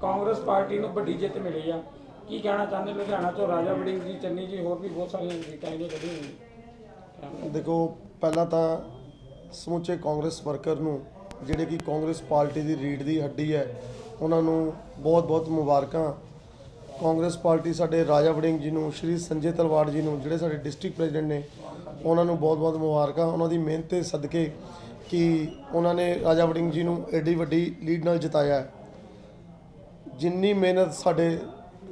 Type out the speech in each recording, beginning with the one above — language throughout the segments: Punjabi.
ਕਾਂਗਰਸ ਪਾਰਟੀ ਨੂੰ ਵੱਡੀ ਜਿੱਤ ਮਿਲੀ ਆ। ਕੀ ਕਹਿਣਾ ਚਾਹੁੰਦੇ? ਲੁਧਿਆਣਾ ਤੋਂ ਰਾਜਾ ਵੜਿੰਗ ਜੀ, ਚੰਨੀ ਜੀ, ਹੋਰ ਵੀ ਬਹੁਤ ਸਾਰੀਆਂ ਸੀਟਾਂ ਇਹਨੇ ਕੱਢੀਆਂ ਹੋਈਆਂ ਦੇਖੋ, ਪਹਿਲਾਂ ਤਾਂ ਸਮੁੱਚੇ ਕਾਂਗਰਸ ਵਰਕਰ ਨੂੰ, ਜਿਹੜੇ ਕਿ ਕਾਂਗਰਸ ਪਾਰਟੀ ਦੀ ਰੀੜ ਦੀ ਹੱਡੀ ਹੈ, ਉਹਨਾਂ ਨੂੰ ਬਹੁਤ-ਬਹੁਤ ਮੁਬਾਰਕਾਂ। ਕਾਂਗਰਸ ਪਾਰਟੀ ਸਾਡੇ ਰਾਜਾ ਵੜਿੰਗ ਜੀ ਨੂੰ, ਸ਼੍ਰੀ ਸੰਜੇ ਤਲਵਾੜ ਜੀ ਨੂੰ, ਜਿਹੜੇ ਸਾਡੇ ਡਿਸਟ੍ਰਿਕਟ ਪ੍ਰੈਜ਼ੀਡੈਂਟ ਨੇ, ਉਹਨਾਂ ਨੂੰ ਬਹੁਤ-ਬਹੁਤ ਮੁਬਾਰਕਾਂ। ਉਹਨਾਂ ਦੀ ਮਿਹਨਤ ਦੇ ਸਦਕੇ ਕਿ ਉਹਨਾਂ ਨੇ ਰਾਜਾ ਵੜਿੰਗ ਜੀ ਨੂੰ ਐਡੀ ਵੱਡੀ ਲੀਡ ਨਾਲ ਜਿਤਾਇਆ ਹੈ। ਜਿੰਨੀ ਮਿਹਨਤ ਸਾਡੇ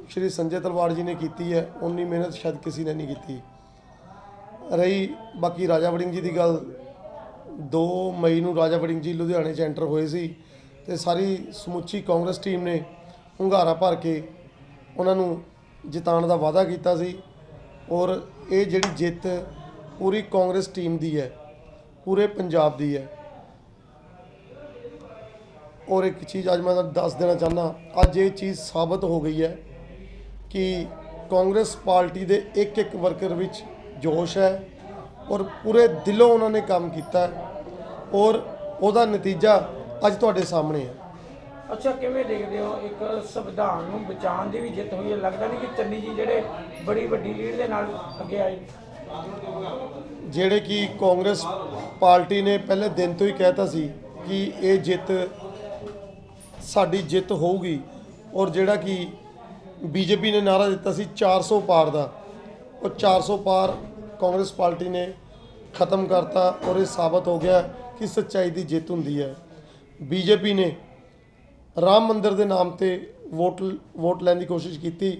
ਸ਼੍ਰੀ ਸੰਜੇ ਤਲਵਾੜ ਜੀ ਨੇ ਕੀਤੀ ਹੈ ਉਨੀ ਮਿਹਨਤ ਸ਼ਾਇਦ ਕਿਸੇ ਨੇ ਨਹੀਂ ਕੀਤੀ। ਰਹੀ ਬਾਕੀ ਰਾਜਾ ਵੜਿੰਗ ਜੀ ਦੀ ਗੱਲ 2 ਮਈ ਨੂੰ ਰਾਜਾ ਵੜਿੰਗ ਜੀ ਲੁਧਿਆਣੇ 'ਚ ਐਂਟਰ ਹੋਏ ਸੀ ਤੇ ਸਾਰੀ ਸਮੁੱਚੀ ਕਾਂਗਰਸ ਟੀਮ ਨੇ ਹੁੰਗਾਰਾ ਭਰ ਕੇ ਉਹਨਾਂ ਨੂੰ ਜਿਤਾਉਣ ਦਾ ਵਾਅਦਾ ਕੀਤਾ ਸੀ ਔਰ ਇਹ ਜਿਹੜੀ ਜਿੱਤ ਪੂਰੀ ਕਾਂਗਰਸ ਟੀਮ ਦੀ ਹੈ, ਪੂਰੇ ਪੰਜਾਬ ਦੀ ਹੈ। ਔਰ ਇੱਕ ਚੀਜ਼ ਅੱਜ ਮੈਂ ਤੁਹਾਨੂੰ ਦੱਸ ਦੇਣਾ ਚਾਹੁੰਦਾ ਅੱਜ ਇਹ ਚੀਜ਼ ਸਾਬਤ ਹੋ ਗਈ ਹੈ ਕਿ ਕਾਂਗਰਸ ਪਾਰਟੀ ਦੇ ਇੱਕ ਇੱਕ ਵਰਕਰ ਵਿੱਚ ਜੋਸ਼ ਹੈ ਔਰ ਪੂਰੇ ਦਿਲੋਂ ਉਹਨਾਂ ਨੇ ਕੰਮ ਕੀਤਾ ਹੈ ਔਰ ਉਹਦਾ ਨਤੀਜਾ ਅੱਜ ਤੁਹਾਡੇ ਸਾਹਮਣੇ ਹੈ। ਅੱਛਾ ਕਿਵੇਂ ਦੇਖਦੇ ਹੋ ਇੱਕ ਸੰਵਿਧਾਨ ਨੂੰ ਬਚਾਉਣ ਦੀ ਵੀ ਜਿੱਤ ਹੋਈ ਹੈ? ਲੱਗਦਾ ਨਹੀਂ ਕਿ ਚੰਨੀ ਜੀ ਜਿਹੜੇ ਬੜੀ ਵੱਡੀ ਲੀਡ ਦੇ ਨਾਲ ਅੱਗੇ ਆਏ। ਜਿਹੜੇ ਕਿ ਕਾਂਗਰਸ ਪਾਰਟੀ ਨੇ ਪਹਿਲੇ ਦਿਨ ਤੋਂ ਹੀ ਕਹਿਤਾ ਸੀ ਕਿ ਇਹ ਜਿੱਤ ਸਾਡੀ ਜਿੱਤ ਹੋਊਗੀ ਔਰ ਜਿਹੜਾ ਕਿ ਬੀਜੇਪੀ ਨੇ ਨਾਰਾ ਦਿੱਤਾ ਸੀ 400 ਪਾਰ ਦਾ, ਉਹ 400 ਪਾਰ ਕਾਂਗਰਸ ਪਾਰਟੀ ਨੇ ਖਤਮ ਕਰਤਾ ਔਰ ਇਹ ਸਾਬਤ ਹੋ ਗਿਆ ਕਿ ਸੱਚਾਈ ਦੀ ਜਿੱਤ ਹੁੰਦੀ ਹੈ। ਬੀਜੇਪੀ ਨੇ ਰਾਮ ਮੰਦਿਰ ਦੇ ਨਾਮ ਤੇ ਵੋਟ ਵੋਟ ਲੈਣ ਦੀ ਕੋਸ਼ਿਸ਼ ਕੀਤੀ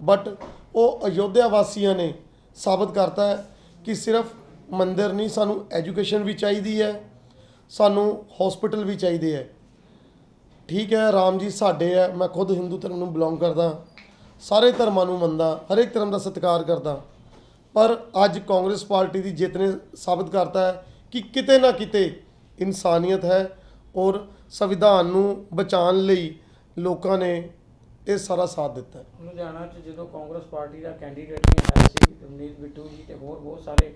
ਬਟ ਉਹ ਅਯੋਧਿਆ ਵਾਸੀਆਂ ਨੇ ਸਾਬਤ ਕਰਤਾ ਕਿ ਸਿਰਫ ਮੰਦਿਰ ਨਹੀਂ, ਸਾਨੂੰ ਐਜੂਕੇਸ਼ਨ ਵੀ ਚਾਹੀਦੀ ਹੈ, ਸਾਨੂੰ ਹਸਪੀਟਲ ਵੀ ਚਾਹੀਦੇ ਹੈ। ਠੀਕ ਹੈ, ਰਾਮ ਜੀ ਸਾਡੇ ਹੈ, ਮੈਂ ਖੁਦ ਹਿੰਦੂ ਧਰਮ ਨੂੰ ਬਿਲੋਂਗ ਕਰਦਾ, ਸਾਰੇ ਧਰਮਾਂ ਨੂੰ ਮੰਨਦਾ, ਹਰੇਕ ਧਰਮ ਦਾ ਸਤਿਕਾਰ ਕਰਦਾ। ਪਰ ਅੱਜ ਕਾਂਗਰਸ ਪਾਰਟੀ ਦੀ ਜਿੱਤ ਨੇ ਸਾਬਤ ਕਰਤਾ ਹੈ ਕਿ ਕਿਤੇ ਨਾ ਕਿਤੇ ਇਨਸਾਨੀਅਤ ਹੈ ਔਰ ਸੰਵਿਧਾਨ ਨੂੰ ਬਚਾਉਣ ਲਈ ਲੋਕਾਂ ਨੇ ਇਹ ਸਾਰਾ ਸਾਥ ਦਿੱਤਾ ਲੁਧਿਆਣਾ 'ਚ ਜਦੋਂ ਕਾਂਗਰਸ ਪਾਰਟੀ ਦਾ ਕੈਂਡੀਡੇਟ ਨਹੀਂ ਆਇਆ ਸੀ ਰਮਨੀਤ ਬਿੱਟੂ ਜੀ ਤੇ ਹੋਰ ਬਹੁਤ ਸਾਰੇ,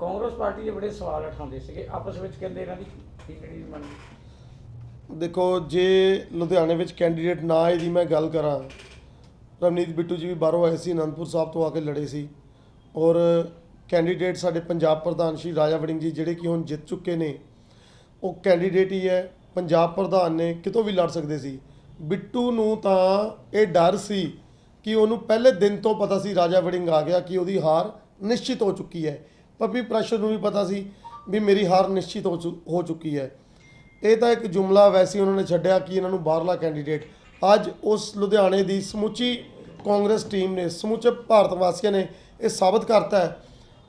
ਕਾਂਗਰਸ ਪਾਰਟੀ ਦੇ ਬੜੇ ਸਵਾਲ ਉਠਾਉਂਦੇ ਸੀਗੇ, ਆਪਸ ਵਿੱਚ ਕਹਿੰਦੇ ਇਹਨਾਂ ਦੀ ਕੀ ਕਿਹੜੀ ਬਣ ਦੇਖੋ, ਜੇ ਲੁਧਿਆਣੇ ਵਿੱਚ ਕੈਂਡੀਡੇਟ ਨਾ ਆਏ ਦੀ ਮੈਂ ਗੱਲ ਕਰਾਂ, ਰਵਨੀਤ ਬਿੱਟੂ ਜੀ ਵੀ ਬਾਹਰੋਂ ਆਏ ਸੀ, ਅਨੰਦਪੁਰ ਸਾਹਿਬ ਤੋਂ ਆ ਕੇ ਲੜੇ ਸੀ ਔਰ ਕੈਂਡੀਡੇਟ ਸਾਡੇ ਪੰਜਾਬ ਪ੍ਰਧਾਨ ਸ਼੍ਰੀ ਰਾਜਾ ਵੜਿੰਗ ਜੀ ਜਿਹੜੇ ਕਿ ਹੁਣ ਜਿੱਤ ਚੁੱਕੇ ਨੇ, ਉਹ ਕੈਂਡੀਡੇਟ ਹੀ ਹੈ, ਪੰਜਾਬ ਪ੍ਰਧਾਨ ਨੇ, ਕਿਤੋਂ ਵੀ ਲੜ ਸਕਦੇ ਸੀ। ਬਿੱਟੂ ਨੂੰ ਤਾਂ ਇਹ ਡਰ ਸੀ ਕਿ ਉਹਨੂੰ ਪਹਿਲੇ ਦਿਨ ਤੋਂ ਪਤਾ ਸੀ ਰਾਜਾ ਵੜਿੰਗ ਆ ਗਿਆ ਕਿ ਉਹਦੀ ਹਾਰ ਨਿਸ਼ਚਿਤ ਹੋ ਚੁੱਕੀ ਹੈ। ਪੱਪੀ ਪ੍ਰੈਸ਼ਰ ਨੂੰ ਵੀ ਪਤਾ ਸੀ ਵੀ ਮੇਰੀ ਹਾਰ ਨਿਸ਼ਚਿਤ ਹੋ ਚੁ- ਹੋ ਚੁੱਕੀ ਹੈ। ਇਹ ਤਾਂ ਇੱਕ ਜੁਮਲਾ ਵੈਸੇ ਉਹਨਾਂ ਨੇ ਛੱਡਿਆ ਕਿ ਇਹਨਾਂ ਨੂੰ ਬਾਹਰਲਾ ਕੈਂਡੀਡੇਟ ਅੱਜ ਉਸ ਲੁਧਿਆਣੇ ਦੀ ਸਮੁੱਚੀ ਕਾਂਗਰਸ ਟੀਮ ਨੇ ਸਮੁੱਚੇ ਭਾਰਤ ਵਾਸੀਆਂ ਨੇ ਇਹ ਸਾਬਤ ਕਰਤਾ ਹੈ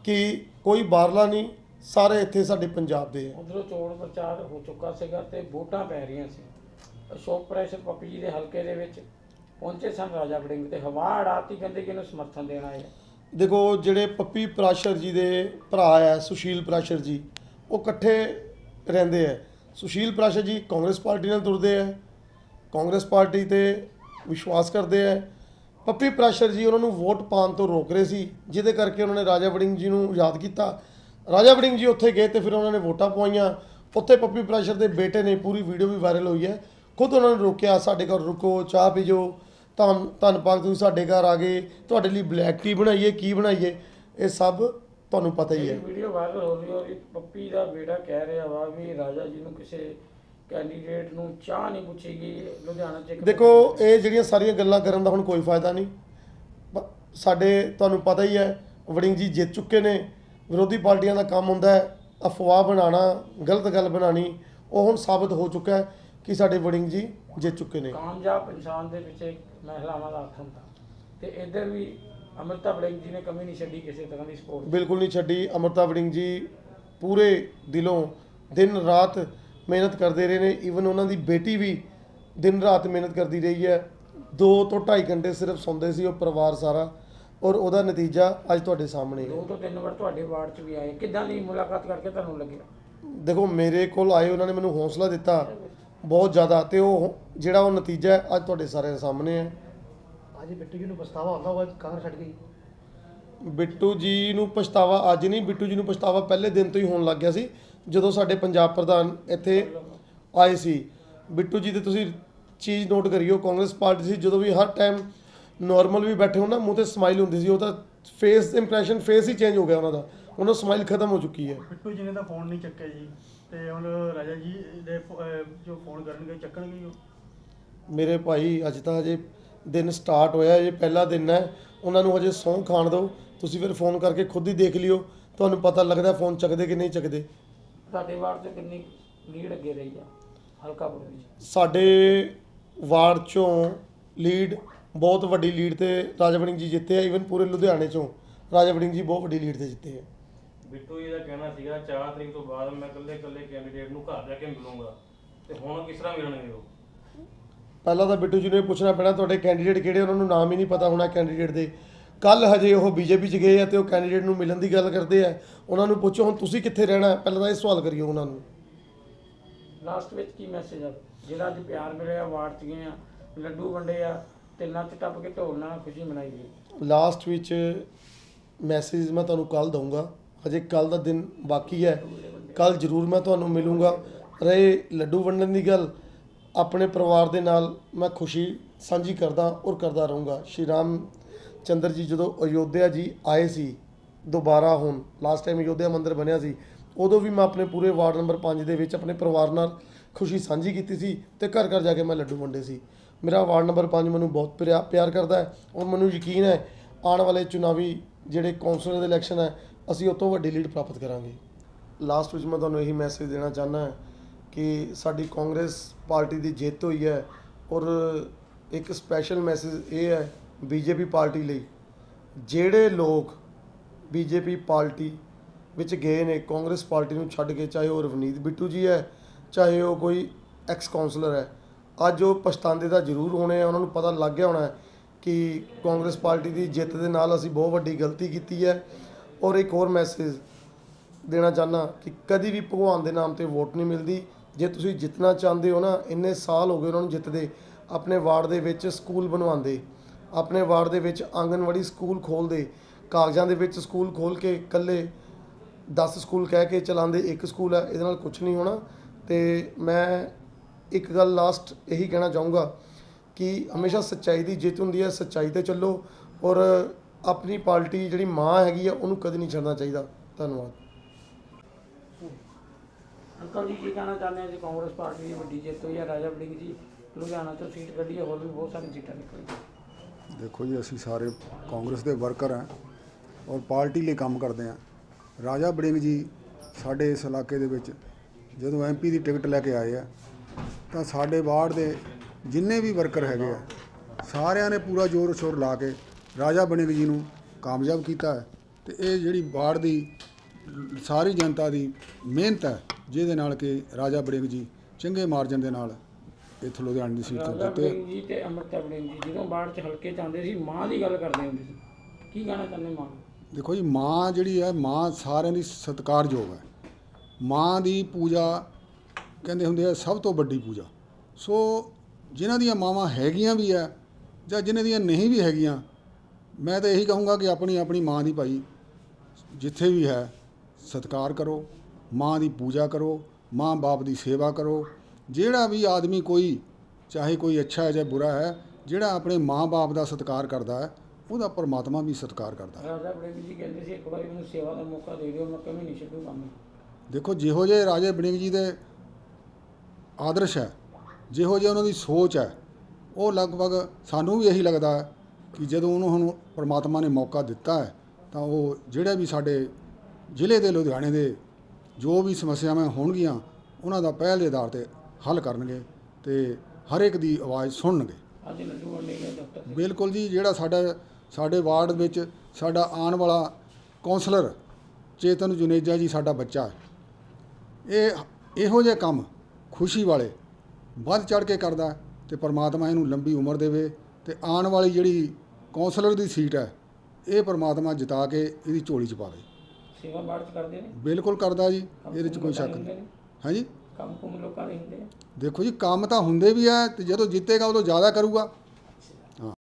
ਕਿ ਕੋਈ ਬਾਹਰਲਾ ਨਹੀਂ ਸਾਰੇ ਇੱਥੇ ਸਾਡੇ ਪੰਜਾਬ ਦੇ ਹੈ ਉਧਰੋਂ ਚੋਣ ਪ੍ਰਚਾਰ ਹੋ ਚੁੱਕਾ ਸੀਗਾ ਤੇ ਵੋਟਾਂ ਪੈ ਰਹੀਆਂ ਸੀ। ਅਸ਼ੋਕ ਪ੍ਰੈਸ਼ਰ ਪੱਪੀ ਜੀ ਦੇ ਹਲਕੇ ਦੇ ਵਿੱਚ ਪਹੁੰਚੇ ਸਨ ਰਾਜਾ ਵੜਿੰਗ ਤੇ। ਹਵਾ ਅੜਾਤੀ ਕਹਿੰਦੇ ਕਿ ਇਹਨੂੰ ਸਮਰਥਨ ਦੇਣਾ ਹੈ ਦੇਖੋ ਜਿਹੜੇ ਪੱਪੀ ਪ੍ਰਾਸ਼ਰ ਜੀ ਦੇ ਭਰਾ ਹੈ ਸੁਸ਼ੀਲ ਪ੍ਰਾਸ਼ਰ ਜੀ ਉਹ ਇਕੱਠੇ ਰਹਿੰਦੇ ਹੈ ਸੁਸ਼ੀਲ ਪ੍ਰਾਸ਼ਰ ਜੀ ਕਾਂਗਰਸ ਪਾਰਟੀ ਨਾਲ ਤੁਰਦੇ ਹੈ ਕਾਂਗਰਸ ਪਾਰਟੀ ਤੇ ਵਿਸ਼ਵਾਸ ਕਰਦੇ ਹੈ ਪੱਪੀ ਪ੍ਰਾਸ਼ਰ ਜੀ ਉਹਨਾਂ ਨੂੰ ਵੋਟ ਪਾਉਣ ਤੋਂ ਰੋਕ ਰਹੇ ਸੀ, ਜਿਹਦੇ ਕਰਕੇ ਉਹਨਾਂ ਨੇ ਰਾਜਾ ਵੜਿੰਗ ਜੀ ਨੂੰ ਯਾਦ ਕੀਤਾ। ਰਾਜਾ ਵੜਿੰਗ ਜੀ ਉੱਥੇ ਗਏ ਤੇ ਫਿਰ ਉਹਨਾਂ ਨੇ ਵੋਟਾਂ ਪਵਾਈਆਂ। ਉੱਥੇ ਪੱਪੀ ਪ੍ਰਾਸ਼ਰ ਦੇ ਬੇਟੇ ਨੇ ਪੂਰੀ ਵੀਡੀਓ ਵੀ ਵਾਇਰਲ ਹੋਈ ਹੈ। ਖੁਦ ਉਹਨਾਂ ਨੇ ਰੋਕਿਆ, ਸਾਡੇ ਘਰ ਰੁਕੋ, ਚਾਹ ਪੀਜੋ। ਧੰਨ ਧੰਨਵਾਦ ਤੁਸੀਂ ਸਾਡੇ ਘਰ ਆ ਗਏ। ਤੁਹਾਡੇ ਲਈ ਬਲੈਕ ਟੀ ਬਣਾਈਏ, ਕੀ ਬਣਾਈਏ? ਇਹ ਸਭ ਤੁਹਾਨੂੰ ਪਤਾ ਹੀ ਹੈ। ਵੀਡੀਓ ਵਾਇਰਲ ਹੋ ਰਹੀ ਔਰ ਇਹ ਪੱਪੀ ਦਾ ਬੇਟਾ ਕਹਿ ਰਿਹਾ ਵਾ ਵੀ ਰਾਜਾ ਜੀ ਨੂੰ ਕਿਸੇ ਕੈਂਡੀਡੇਟ ਨੂੰ ਚਾਹ ਨਹੀਂ ਪੁੱਛੇਗੀ ਲੁਧਿਆਣਾ ਚ ਦੇਖੋ ਇਹ ਜਿਹੜੀਆਂ ਸਾਰੀਆਂ ਗੱਲਾਂ ਕਰਨ ਦਾ ਹੁਣ ਕੋਈ ਫਾਇਦਾ ਨਹੀਂ। ਸਾਡੇ ਤੁਹਾਨੂੰ ਪਤਾ ਹੀ ਹੈ ਵੜਿੰਗ ਜੀ ਜਿੱਤ ਚੁੱਕੇ ਨੇ ਵਿਰੋਧੀ ਪਾਰਟੀਆਂ ਦਾ ਕੰਮ ਹੁੰਦਾ ਹੈ ਅਫਵਾਹ ਬਣਾਉਣਾ ਗਲਤ ਗੱਲ ਬਣਾਉਣੀ ਉਹ ਹੁਣ ਸਾਬਤ ਹੋ ਚੁੱਕਾ ਹੈ ਕਿ ਸਾਡੇ ਵੜਿੰਗ ਜੀ ਜਿੱਤ ਚੁੱਕੇ ਨੇ। ਕਾਮਯਾਬ ਇਨਸਾਨ ਦੇ ਵਿੱਚ ਇੱਕ ਮਹਿਲਾਵਾਂ ਦਾ ਹੱਥ ਹੁੰਦਾ। ਤੇ ਇੱਧਰ ਵੀ ਅਮਰਤਾ ਵੜਿੰਗ ਜੀ ਨੇ ਕਮੀ ਨਹੀਂ ਛੱਡੀ ਕਿਸੇ ਤਰ੍ਹਾਂ ਦੀ ਸਪੋਰਟ। ਬਿਲਕੁਲ ਨਹੀਂ ਛੱਡੀ। ਅਮਰਤਾ ਵੜਿੰਗ ਜੀ ਪੂਰੇ ਦਿਲੋਂ ਦਿਨ ਰਾਤ ਮਿਹਨਤ ਕਰਦੇ ਰਹੇ ਨੇ। ਈਵਨ ਉਹਨਾਂ ਦੀ ਬੇਟੀ ਵੀ ਦਿਨ ਰਾਤ ਮਿਹਨਤ ਕਰਦੀ ਰਹੀ ਹੈ। 2 ਤੋਂ 2.5 ਘੰਟੇ ਸਿਰਫ ਸੌਂਦੇ ਸੀ ਉਹ ਪਰਿਵਾਰ ਸਾਰਾ। ਔਰ ਉਹਦਾ ਨਤੀਜਾ ਅੱਜ ਤੁਹਾਡੇ ਸਾਹਮਣੇ ਹੈ। ਦੋ ਤੋਂ ਤਿੰਨ ਵਾਰ ਤੁਹਾਡੇ ਵਾਰਡ 'ਚ ਵੀ ਆਏ। ਕਿੱਦਾਂ ਦੀ ਮੁਲਾਕਾਤ ਕਰਕੇ ਤੁਹਾਨੂੰ ਲੱਗਿਆ? ਦੇਖੋ ਮੇਰੇ ਕੋਲ ਆਏ ਉਹਨਾਂ ਨੇ ਮੈਨੂੰ ਹੌਸਲਾ ਦਿੱਤਾ ਬਹੁਤ ਜ਼ਿਆਦਾ। ਤੇ ਉਹ ਜਿਹੜਾ ਉਹ ਨਤੀਜਾ ਅੱਜ ਤੁਹਾਡੇ ਸਾਰਿਆਂ ਦੇ ਸਾਹਮਣੇ ਹੈ। ਅੱਜ ਬਿੱਟੂ ਜੀ ਨੂੰ ਪਛਤਾਵਾ ਹੁੰਦਾ ਹੋਇਆ ਕਾਂਗਰਸ ਛੱਡ ਗਈ। ਬਿੱਟੂ ਜੀ ਨੂੰ ਪਛਤਾਵਾ ਅੱਜ ਨਹੀਂ ਬਿੱਟੂ ਜੀ ਨੂੰ ਪਛਤਾਵਾ ਪਹਿਲੇ ਦਿਨ ਤੋਂ ਹੀ ਹੋਣ ਲੱਗ ਗਿਆ ਸੀ ਜਦੋਂ ਸਾਡੇ ਪੰਜਾਬ ਪ੍ਰਧਾਨ ਇੱਥੇ ਆਏ ਸੀ। ਬਿੱਟੂ ਜੀ ਤੇ ਤੁਸੀਂ ਚੀਜ਼ ਨੋਟ ਕਰਿਓ ਕਾਂਗਰਸ ਪਾਰਟੀ ਸੀ ਜਦੋਂ ਵੀ ਹਰ ਟਾਈਮ ਨਾਰਮਲ ਵੀ ਬੈਠੇ ਹੋ ਨਾ ਮੂੰਹ ਤੇ ਸਮਾਈਲ ਹੁੰਦੀ ਸੀ ਉਹ ਤਾਂ ਫੇਸ ਇੰਪ੍ਰੈਸ਼ਨ ਫੇਸ ਹੀ ਚੇਂਜ ਹੋ ਗਿਆ ਉਹਨਾਂ ਦਾ ਉਹਨਾਂ ਸਮਾਈਲ ਖਤਮ ਹੋ ਚੁੱਕੀ ਹੈ। ਬਿੱਟੂ ਜੀ ਨੇ ਤਾਂ ਫੋਨ ਨਹੀਂ ਚੱਕਿਆ ਜੀ ਤੇ ਹੁਣ ਰਾਜਾ ਜੀ ਦੇ ਜੋ ਫੋਨ ਕਰਨਗੇ ਚੱਕਣਗੇ ਉਹ। ਮੇਰੇ ਭਾਈ ਅੱਜ ਤਾਂ ਹਜੇ ਦਿਨ ਸਟਾਰਟ ਹੋਇਆ ਇਹ ਪਹਿਲਾ ਦਿਨ ਹੈ। ਉਹਨਾਂ ਨੂੰ ਹਜੇ ਸੌਂ ਖਾਣ ਦਿਓ। ਤੁਸੀਂ ਫਿਰ ਫੋਨ ਕਰਕੇ ਖੁਦ ਹੀ ਦੇਖ ਲਿਓ। ਤੁਹਾਨੂੰ ਪਤਾ ਲੱਗਦਾ ਫੋਨ ਚੱਕਦੇ ਕਿ ਨਹੀਂ ਚੱਕਦੇ। ਸਾਡੇ ਵਾਰਡ 'ਚ ਕਿੰਨੀ ਲੀਡ ਅੱਗੇ ਰਹੀ ਆ ਹਲਕਾ 'ਚ ਸਾਡੇ ਵਾਰਡ ਚੋਂ ਲੀਡ ਬਹੁਤ ਵੱਡੀ ਲੀਡ ਤੇ ਰਾਜਾ ਵੜਿੰਗ ਜੀ ਜਿੱਤੇ ਆ ਇਵਨ ਪੂਰੇ ਲੁਧਿਆਣੇ ਚੋਂ ਰਾਜਾ ਵੜਿੰਗ ਜੀ ਬਹੁਤ ਵੱਡੀ ਲੀਡ ਤੇ ਜਿੱਤੇ ਆ। ਬਿੱਟੂ ਜੀ ਦਾ ਕਹਿਣਾ ਸੀਗਾ 4 ਤਰੀਕ ਤੋਂ ਬਾਅਦ ਮੈਂ ਇਕੱਲੇ ਇਕੱਲੇ ਕੈਂਡੀਡੇਟ ਨੂੰ ਘਰ ਜਾ ਕੇ ਮਿਲੂੰਗਾ। ਤੇ ਹੁਣ ਕਿਸ ਤਰ੍ਹਾਂ ਮਿਲਣਗੇ ਉਹ? ਪਹਿਲਾਂ ਤਾਂ ਬਿੱਟੂ ਜੀ ਨੂੰ ਇਹ ਪੁੱਛਣਾ ਪੈਣਾ ਤੁਹਾਡੇ ਕੈਂਡੀਡੇਟ ਕਿਹੜੇ ਉਹਨਾਂ ਨੂੰ ਨਾਮ ਹੀ ਨਹੀਂ ਪਤਾ ਹੋਣਾ ਕੈਂਡੀਡੇਟ ਦੇ। ਕੱਲ ਹਜੇ ਉਹ ਬੀਜੇਪੀ 'ਚ ਗਏ ਆ ਤੇ ਉਹ ਕੈਂਡੀਡੇਟ ਨੂੰ ਮਿਲਣ ਦੀ ਗੱਲ ਕਰਦੇ ਆ। ਉਹਨਾਂ ਨੂੰ ਪੁੱਛੋ ਹੁਣ ਤੁਸੀਂ ਕਿੱਥੇ ਰਹਿਣਾ? ਪਹਿਲਾਂ ਤਾਂ ਇਹ ਸਵਾਲ ਕਰਿਓ ਉਹਨਾਂ ਨੂੰ। ਲਾਸਟ ਵਿੱਚ ਕੀ ਮੈਸੇਜ ਆ? ਜਿਹੜਾ ਅੱਜ ਪਿਆਰ ਮਿਲਿਆ ਵਾਰਡ 'ਚ ਗਏ ਆ ਲੱਡੂ ਵੰਡੇ ਆ ਤੇ ਨੱਚ ਟੱਪ ਕੇ ਢੋਲ ਨਾਲ ਖੁਸ਼ੀ ਮਨਾਈ ਗਈ। ਲਾਸਟ ਵਿੱਚ ਮੈਸੇਜ ਮੈਂ ਤੁਹਾਨੂੰ ਕੱਲ ਦਊਂਗਾ। ਹਜੇ ਕੱਲ ਦਾ ਦਿਨ ਬਾਕੀ ਹੈ। ਕੱਲ ਜ਼ਰੂਰ ਮੈਂ ਤੁਹਾਨੂੰ ਮਿਲੂੰਗਾ। ਰਹੇ ਲੱਡੂ ਵੰਡਣ ਦੀ ਗੱਲ ਆਪਣੇ ਪਰਿਵਾਰ ਦੇ ਨਾਲ ਮੈਂ ਖੁਸ਼ੀ ਸਾਂਝੀ ਕਰਦਾ ਔਰ ਕਰਦਾ ਰਹੂੰਗਾ। ਸ਼੍ਰੀ ਰਾਮ ਚੰਦਰ ਜੀ ਜਦੋਂ ਅਯੋਧਿਆ ਜੀ ਆਏ ਸੀ, ਦੁਬਾਰਾ ਹੁਣ ਲਾਸਟ ਟਾਈਮ ਅਯੋਧਿਆ ਮੰਦਿਰ ਬਣਿਆ ਸੀ, ਉਦੋਂ ਵੀ ਮੈਂ ਆਪਣੇ ਪੂਰੇ ਵਾਰਡ ਨੰਬਰ 5 ਦੇ ਵਿੱਚ ਆਪਣੇ ਪਰਿਵਾਰ ਨਾਲ ਖੁਸ਼ੀ ਸਾਂਝੀ ਕੀਤੀ ਸੀ ਤੇ ਘਰ ਘਰ ਜਾ ਕੇ ਮੈਂ ਲੱਡੂ ਵੰਡੇ ਸੀ। ਮੇਰਾ ਵਾਰਡ ਨੰਬਰ 5 ਮੈਨੂੰ ਬਹੁਤ ਪਿਆ- ਪਿਆਰ ਕਰਦਾ ਹੈ ਔਰ ਮੈਨੂੰ ਯਕੀਨ ਹੈ ਆਉਣ ਵਾਲੇ ਚੁਣਾਵੀ ਜਿਹੜੇ ਕੌਂਸਲਰ ਦੇ ਇਲੈਕਸ਼ਨ ਹੈ, ਅਸੀਂ ਉਹ ਤੋਂ ਵੱਡੀ ਲੀਡ ਪ੍ਰਾਪਤ ਕਰਾਂਗੇ। ਲਾਸਟ ਵਿੱਚ ਮੈਂ ਤੁਹਾਨੂੰ ਇਹੀ ਮੈਸੇਜ ਦੇਣਾ ਚਾਹੁੰਦਾ ਹਾਂ ਕਿ ਸਾਡੀ ਕਾਂਗਰਸ ਪਾਰਟੀ ਦੀ ਜਿੱਤ ਹੋਈ ਹੈ ਔਰ ਇੱਕ ਸਪੈਸ਼ਲ ਮੈਸੇਜ ਇਹ ਹੈ ਬੀਜੇਪੀ ਪਾਰਟੀ ਲਈ, ਜਿਹੜੇ ਲੋਕ ਬੀਜੇਪੀ ਪਾਰਟੀ ਵਿੱਚ ਗਏ ਨੇ, ਕਾਂਗਰਸ ਪਾਰਟੀ ਨੂੰ ਛੱਡ ਕੇ ਚਾਹੇ ਉਹ ਰਵਨੀਤ ਬਿੱਟੂ ਜੀ ਹੈ, ਚਾਹੇ ਉਹ ਕੋਈ ਐਕਸ ਕਾਉਂਸਲਰ ਹੈ, ਅੱਜ ਉਹ ਪਛਤਾਉਂਦੇ ਤਾਂ ਜ਼ਰੂਰ ਹੋਣੇ ਆ, ਉਹਨਾਂ ਨੂੰ ਪਤਾ ਲੱਗ ਗਿਆ ਹੋਣਾ ਕਿ ਕਾਂਗਰਸ ਪਾਰਟੀ ਦੀ ਜਿੱਤ ਦੇ ਨਾਲ ਅਸੀਂ ਬਹੁਤ ਵੱਡੀ ਗਲਤੀ ਕੀਤੀ ਹੈ। ਔਰ ਇੱਕ ਹੋਰ ਮੈਸੇਜ ਦੇਣਾ ਚਾਹੁੰਦਾ ਕਿ ਕਦੀ ਵੀ ਭਗਵਾਨ ਦੇ ਨਾਮ ਤੇ ਵੋਟ ਨਹੀਂ ਮਿਲਦੀ ਜੇ ਤੁਸੀਂ ਜਿੱਤਣਾ ਚਾਹੁੰਦੇ ਹੋ ਨਾ, ਇੰਨੇ ਸਾਲ ਹੋ ਗਏ ਉਹਨਾਂ ਨੂੰ ਜਿੱਤਦੇ, ਆਪਣੇ ਵਾਰਡ ਦੇ ਵਿੱਚ ਸਕੂਲ ਬਣਵਾਉਂਦੇ, ਆਪਣੇ ਵਾਰਡ ਦੇ ਵਿੱਚ ਆਂਗਨਵਾੜੀ ਸਕੂਲ ਖੋਲਦੇ ਕਾਗਜ਼ਾਂ ਦੇ ਵਿੱਚ ਸਕੂਲ ਖੋਲ ਕੇ ਇਕੱਲੇ 10 ਸਕੂਲ ਕਹਿ ਕੇ ਚਲਾਉਂਦੇ, ਇੱਕ ਸਕੂਲ ਹੈ ਇਹਦੇ ਨਾਲ ਕੁਝ ਨਹੀਂ ਹੋਣਾ। ਤੇ ਮੈਂ ਇੱਕ ਗੱਲ ਲਾਸਟ ਇਹੀ ਕਹਿਣਾ ਚਾਹੂੰਗਾ ਕਿ ਹਮੇਸ਼ਾ ਸੱਚਾਈ ਦੀ ਜਿੱਤ ਹੁੰਦੀ ਹੈ, ਸੱਚਾਈ ਤੇ ਚੱਲੋ ਔਰ ਆਪਣੀ ਪਾਰਟੀ ਜਿਹੜੀ ਮਾਂ ਹੈਗੀ ਆ, ਉਹਨੂੰ ਕਦੇ ਨਹੀਂ ਛੱਡਣਾ ਚਾਹੀਦਾ। ਧੰਨਵਾਦ। ਅੰਕਲ ਜੀ, ਕੀ ਕਹਿਣਾ ਚਾਹੁੰਦੇ ਆ ਜੀ ਕਾਂਗਰਸ ਪਾਰਟੀ ਦੀ ਵੱਡੀ ਜਿੱਤ ਹੋਈ ਆ, ਰਾਜਾ ਵੜਿੰਗ ਜੀ, ਲੁਧਿਆਣਾ ਤੋਂ ਸੀਟ ਕੱਢੀ ਹੈ ਹੋਰ ਵੀ ਬਹੁਤ ਸਾਰੀ ਸੀਟਾਂ ਨਿਕਲੀਆਂ। ਦੇਖੋ ਜੀ, ਅਸੀਂ ਸਾਰੇ ਕਾਂਗਰਸ ਦੇ ਵਰਕਰ ਹਾਂ ਔਰ ਪਾਰਟੀ ਲਈ ਕੰਮ ਕਰਦੇ ਹਾਂ ਰਾਜਾ ਬੜਿੰਗ ਜੀ ਸਾਡੇ ਇਸ ਇਲਾਕੇ ਦੇ ਵਿੱਚ ਜਦੋਂ ਐਮਪੀ ਦੀ ਟਿਕਟ ਲੈ ਕੇ ਆਏ ਆ, ਤਾਂ ਸਾਡੇ ਵਾਰਡ ਦੇ ਜਿੰਨੇ ਵੀ ਵਰਕਰ ਹੈਗੇ ਆ, ਸਾਰਿਆਂ ਨੇ ਪੂਰਾ ਜ਼ੋਰ ਸ਼ੋਰ ਲਾ ਕੇ ਰਾਜਾ ਬੜਿੰਗ ਜੀ ਨੂੰ ਕਾਮਯਾਬ ਕੀਤਾ ਹੈ ਤੇ ਇਹ ਜਿਹੜੀ ਵਾਰਡ ਦੀ ਸਾਰੀ ਜਨਤਾ ਦੀ ਮਿਹਨਤ ਹੈ ਜਿਹਦੇ ਨਾਲ ਕਿ ਰਾਜਾ ਬੜਿੰਗ ਜੀ ਚੰਗੇ ਮਾਰਜਨ ਦੇ ਨਾਲ ਇੱਥੋਂ ਲੁਧਿਆਣੇ ਦੀ ਸੀਟ ਤੋਂ ਰਾਜਾ ਜਿੱਤੇ ਵੜਿੰਗ ਜੀ ਤੇ ਅਮਰਤਾ ਵੜਿੰਗ ਜੀ ਜਦੋਂ ਬਾੜ 'ਚ ਹਲਕੇ ਚ ਆਉਂਦੇ ਸੀ ਮਾਂ ਦੀ ਗੱਲ ਕਰਦੇ ਹੁੰਦੇ ਸੀ। ਕੀ ਕਹਿਣਾ ਚਾਹੁੰਦੇ ਮਾਂ ਨੂੰ? ਦੇਖੋ ਜੀ ਮਾਂ ਜਿਹੜੀ ਹੈ ਮਾਂ ਸਾਰਿਆਂ ਦੀ ਸਤਿਕਾਰਯੋਗ ਹੈ। ਮਾਂ ਦੀ ਪੂਜਾ ਕਹਿੰਦੇ ਹੁੰਦੇ ਆ ਸਭ ਤੋਂ ਵੱਡੀ ਪੂਜਾ। ਸੋ ਜਿਨ੍ਹਾਂ ਦੀਆਂ ਮਾਵਾਂ ਹੈਗੀਆਂ ਵੀ ਆ ਜਾਂ ਜਿਨ੍ਹਾਂ ਦੀਆਂ ਨਹੀਂ ਵੀ ਹੈਗੀਆਂ ਮੈਂ ਤਾਂ ਇਹੀ ਕਹੂੰਗਾ ਕਿ ਆਪਣੀ ਆਪਣੀ ਮਾਂ ਦੀ ਭਾਈ ਜਿੱਥੇ ਵੀ ਹੈ ਸਤਿਕਾਰ ਕਰੋ। ਮਾਂ ਦੀ ਪੂਜਾ ਕਰੋ ਮਾਂ ਬਾਪ ਦੀ ਸੇਵਾ ਕਰੋ। ਜਿਹੜਾ ਵੀ ਆਦਮੀ ਕੋਈ ਚਾਹੇ ਕੋਈ ਅੱਛਾ ਹੈ ਜਾਂ ਬੁਰਾ ਹੈ ਜਿਹੜਾ ਆਪਣੇ ਮਾਂ ਬਾਪ ਦਾ ਸਤਿਕਾਰ ਕਰਦਾ ਹੈ ਉਹਦਾ ਪਰਮਾਤਮਾ ਵੀ ਸਤਿਕਾਰ ਕਰਦਾ ਹੈ। ਰਾਜਾ ਵੜਿੰਗ ਜੀ ਕਹਿੰਦੇ ਸੀ ਇੱਕ ਵਾਰੀ ਮੈਨੂੰ ਸੇਵਾ ਦਾ ਮੌਕਾ ਦੇ ਦਿਓ ਮੈਂ ਕਮੀ ਨਹੀਂ ਛੱਡੂਗਾ ਮੈਂ ਦੇਖੋ ਜਿਹੋ ਜਿਹੇ ਰਾਜੇ ਬੜਿੰਗ ਜੀ ਦੇ ਆਦਰਸ਼ ਹੈ ਜਿਹੋ ਜਿਹੀ ਉਹਨਾਂ ਦੀ ਸੋਚ ਹੈ ਉਹ ਲਗਭਗ ਸਾਨੂੰ ਵੀ ਇਹੀ ਲੱਗਦਾ ਹੈ ਕਿ ਜਦੋਂ ਉਹਨੂੰ ਹੁਣ ਪਰਮਾਤਮਾ ਨੇ ਮੌਕਾ ਦਿੱਤਾ ਹੈ ਤਾਂ ਉਹ ਜਿਹੜੇ ਵੀ ਸਾਡੇ ਜ਼ਿਲ੍ਹੇ ਦੇ ਲੁਧਿਆਣੇ ਦੇ ਜੋ ਵੀ ਸਮੱਸਿਆਵਾਂ ਹੋਣਗੀਆਂ ਉਹਨਾਂ ਦਾ ਪਹਿਲ ਦੇ ਆਧਾਰ ਤੇ ਹੱਲ ਕਰਨਗੇ ਤੇ ਹਰ ਇੱਕ ਦੀ ਆਵਾਜ਼ ਸੁਣਨਗੇ। ਬਿਲਕੁਲ ਜੀ ਜਿਹੜਾ ਸਾਡਾ ਸਾਡੇ ਵਾਰਡ ਵਿੱਚ ਸਾਡਾ ਆਉਣ ਵਾਲਾ ਕੌਂਸਲਰ ਚੇਤਨ ਜੁਨੇਜਾ ਜੀ ਸਾਡਾ ਬੱਚਾ ਹੈ। ਇਹ ਇਹੋ ਜਿਹੇ ਕੰਮ ਖੁਸ਼ੀ ਵਾਲੇ ਵੱਧ ਚੜ ਕੇ ਕਰਦਾ ਤੇ ਪਰਮਾਤਮਾ ਇਹਨੂੰ ਲੰਬੀ ਉਮਰ ਦੇਵੇ ਤੇ ਆਉਣ ਵਾਲੀ ਜਿਹੜੀ ਕੌਂਸਲਰ ਦੀ ਸੀਟ ਹੈ ਇਹ ਪਰਮਾਤਮਾ ਜਿਤਾ ਕੇ ਇਹਦੀ ਝੋਲੀ 'ਚ ਪਾਵੇ। ਸੇਵਾ ਬਾੜ 'ਚ ਕਰਦੇ ਨੇ। ਬਿਲਕੁਲ ਕਰਦਾ ਜੀ ਇਹਦੇ 'ਚ ਕੋਈ ਸ਼ੱਕ ਨਹੀਂ ਨੇ, ਹਾਂਜੀ? ਕੰਮ ਕੁਮ ਲੋਕਾਂ ਦੇ ਹੁੰਦੇ ਦੇਖੋ ਜੀ ਕੰਮ ਤਾਂ ਹੁੰਦੇ ਵੀ ਆ ਤੇ ਜਦੋਂ ਜਿੱਤੇਗਾ ਉਦੋਂ ਜ਼ਿਆਦਾ ਕਰੂਗਾ।